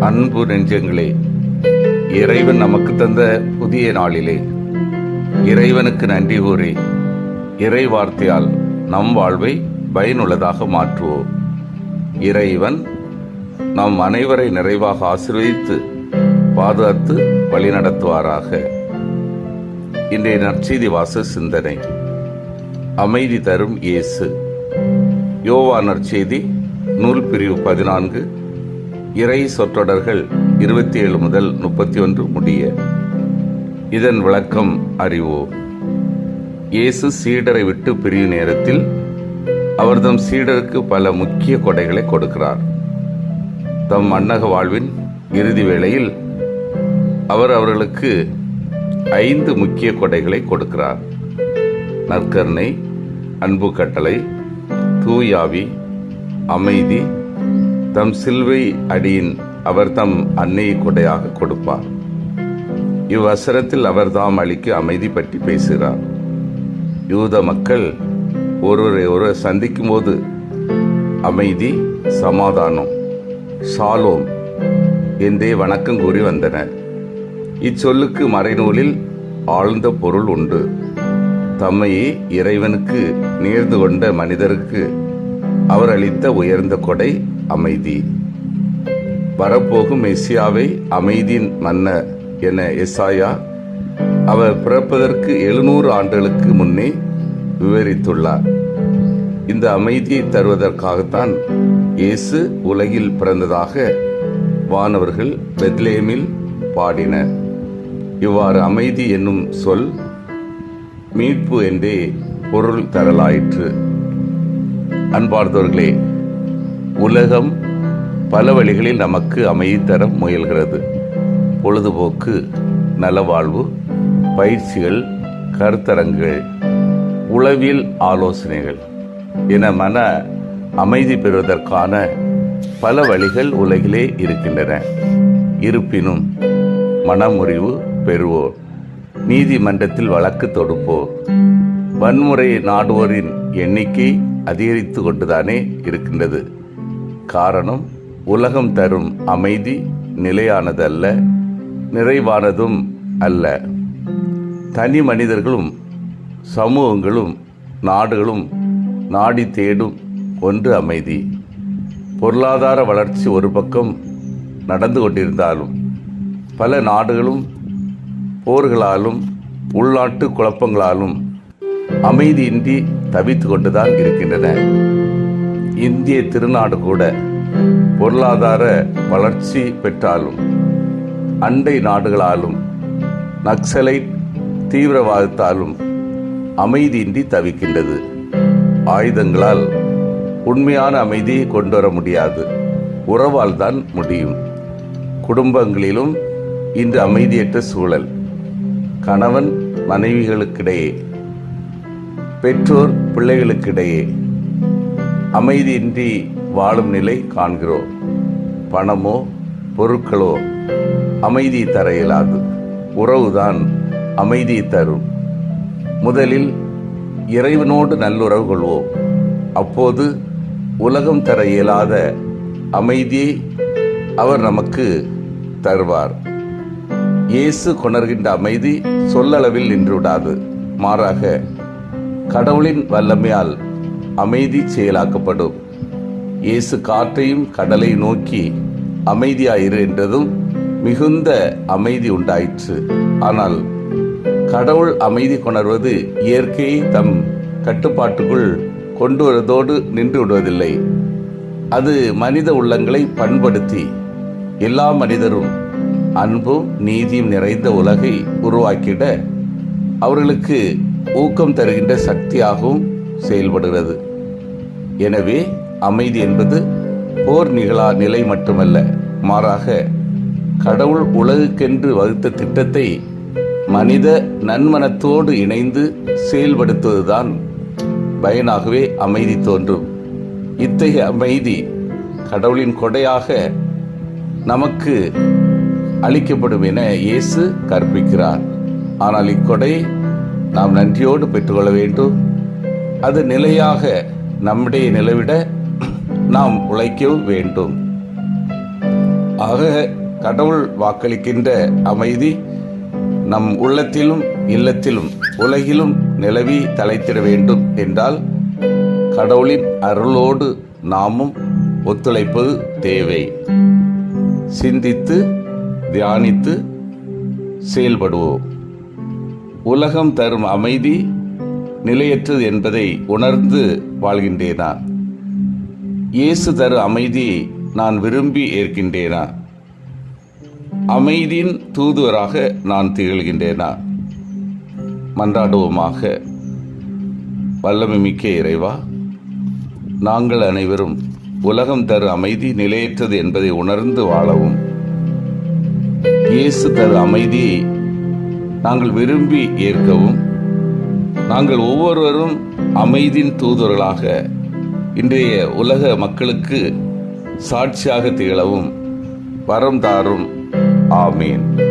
அன்பு நெஞ்சங்களே இறைவன் நமக்கு தந்த புதிய நாளிலே இறைவனுக்கு நன்றி கூறி இறை வார்த்தையால் நம் வாழ்வை பயனுள்ளதாக மாற்றுவோம். இறைவன் நம் அனைவரை நிறைவாக ஆசிர்வதித்து பாதுகாத்து வழிநடத்துவாராக. இன்றைய நற்செய்தி வாச சிந்தனை. அமைதி தரும் இயேசு. யோவா நற்செய்தி நூல் பிரிவு பதினான்கு இறை சொற்றொடர்கள் இருபத்தி ஏழு முதல் முப்பத்தி ஒன்று முடிய. இதன் விளக்கம் அறிவோம் இயேசு சீடரை விட்டு பிரியும் நேரத்தில் அவர் தம் சீடருக்கு பல முக்கிய கொடைகளை கொடுக்கிறார். தம் அன்னக வாழ்வின் இறுதி வேளையில் அவர் அவர்களுக்கு ஐந்து முக்கிய கொடைகளை கொடுக்கிறார். நற்கருணை அன்பு கட்டளை தூயாவி அமைதி தம் சில்வை அடியின் அவர் தம் அன்னையை கொடையாக கொடுப்பார். இவ்வசரத்தில் அவர் தாம் அளிக்க அமைதி பற்றி பேசுகிறார். யூத மக்கள் ஒருவரை ஒருவர் சந்திக்கும் போது அமைதி சமாதானம் சாலோம் என்றே வணக்கம் கூறி வந்தனர். இச்சொல்லுக்கு மறைநூலில் ஆழ்ந்த பொருள் உண்டு. தம்மையே இறைவனுக்கு நேர்ந்து கொண்ட மனிதருக்கு அவர் அளித்த உயர்ந்த கொடை அமைதி. வரப்போகும் மெஸ்ஸியாவை அமைதியின் மன்னர் என எசாயா அவர் பிறப்பதற்கு எழுநூறு ஆண்டுகளுக்கு முன்னே விவரித்துள்ளார். இந்த அமைதியை தருவதற்காகத்தான் இயேசு உலகில் பிறந்ததாக வானவர்கள் பெத்லேமில் பாடினர். இவ்வாறு அமைதி என்னும் சொல் மீட்பு என்றே பொருள் தரலாயிற்று. அன்பார்ந்தவர்களே உலகம் பல வழிகளில் நமக்கு அமைதி தர முயல்கிறது. பொழுதுபோக்கு நலவாழ்வு பயிற்சிகள் கருத்தரங்குகள் உளவியல் ஆலோசனைகள் என மன அமைதி பெறுவதற்கான பல வழிகள் உலகிலே இருக்கின்றன. இருப்பினும் மனமுறிவு பெறுவோர் நீதிமன்றத்தில் வழக்கு தொடுப்போர் வன்முறை நாடுவோரின் எண்ணிக்கை அதிகரித்து கொண்டுதானே இருக்கின்றது. காரணம் உலகம் தரும் அமைதி நிலையானதல்ல நிறைவானதும் அல்ல. தனி மனிதர்களும் சமூகங்களும் நாடுகளும் நாடி தேடும் ஒன்று அமைதி. பொருளாதார வளர்ச்சி ஒரு பக்கம் நடந்து கொண்டிருந்தாலும் பல நாடுகளும் போர்களாலும் உள்நாட்டு குழப்பங்களாலும் அமைதியின்றி தவித்து கொண்டுதான் இருக்கின்றன. இந்திய திருநாடு கூட பொருளாதார வளர்ச்சி பெற்றாலும் அண்டை நாடுகளாலும் நக்சலைட் தீவிரவாதத்தாலும் அமைதியின்றி தவிக்கின்றது. ஆயுதங்களால் உண்மையான அமைதியை கொண்டு வர முடியாது. உறவால் தான் முடியும். குடும்பங்களிலும் இன்று அமைதியற்ற சூழல். கணவன் மனைவிகளுக்கிடையே பெற்றோர் பிள்ளைகளுக்கிடையே அமைதியின்றி வாழும் நிலை காண்கிறோம். பணமோ பொருட்களோ அமைதி தர இயலாது உறவுதான் அமைதியை தரும். முதலில் இறைவனோடு நல்லுறவு கொள்வோம். அப்போது உலகம் தர இயலாத அமைதியை அவர் நமக்கு தருவார். இயேசு கொணர்கின்ற அமைதி சொல்லளவில் நின்றுவிடாது. மாறாக கடவுளின் வல்லமையால் அமைதி செயலாக்கப்படும். இயேசு காற்றையும் கடலை நோக்கி அமைதியாயிரு என்றதும் மிகுந்த அமைதி உண்டாயிற்று. ஆனால் கடவுள் அமைதி கொணர்வது இயற்கையை தம் கட்டுப்பாட்டுக்குள் கொண்டு வருவதோடு நின்று விடுவதில்லை. அது மனித உள்ளங்களை பண்படுத்தி எல்லா மனிதரும் அன்பும் நீதியும் நிறைந்த உலகை உருவாக்கிட அவர்களுக்கு ஊக்கம் தருகின்ற சக்தியாகவும் செயல்படுகிறது. எனவே அமைதி என்பது போர் நிகழா நிலை மட்டுமல்ல மாறாக கடவுள் உலகுக்கென்று வகுத்த திட்டத்தை மனித நன்மனத்தோடு இணைந்து செயல்படுத்துவதுதான் பயனாகவே அமைதி தோன்றும். இத்தகைய அமைதி கடவுளின் கொடையாக நமக்கு அளிக்கப்படும் என இயேசு கற்பிக்கிறார். ஆனால் இக்கொடை நாம் நன்றியோடு பெற்றுக்கொள்ள வேண்டும். அது நிலையாக நம்முடைய நிலவிட நாம் உழைக்க வேண்டும். ஆக கடவுள் வாக்களிக்கின்ற அமைதி நம் உள்ளத்திலும் இல்லத்திலும் உலகிலும் நிலவி தலைத்திட வேண்டும் என்றால் கடவுளின் அருளோடு நாமும் ஒத்துழைப்பது தேவை. சிந்தித்து தியானித்து செயல்படுவோம். உலகம் தரும் அமைதி நிலையற்றது என்பதை உணர்ந்து வாழ்கின்றேனா? இயேசு தரு அமைதியை நான் விரும்பி ஏற்கின்றேனா? அமைதியின் தூதுவராக நான் திகழ்கின்றேனா? மன்றாடுவோமாக வல்லமை மிக்க இறைவா நாங்கள் அனைவரும் உலகம் தரு அமைதி நிலையற்றது என்பதை உணர்ந்து வாழவும். இயேசு தரு அமைதியை நாங்கள் விரும்பி ஏற்கவும் நாங்கள் ஒவ்வொருவரும் அமைதியின் தூதர்களாக இன்றைய உலக மக்களுக்கு சாட்சியாக திகழவும் வரம் தாரும். ஆமீன்.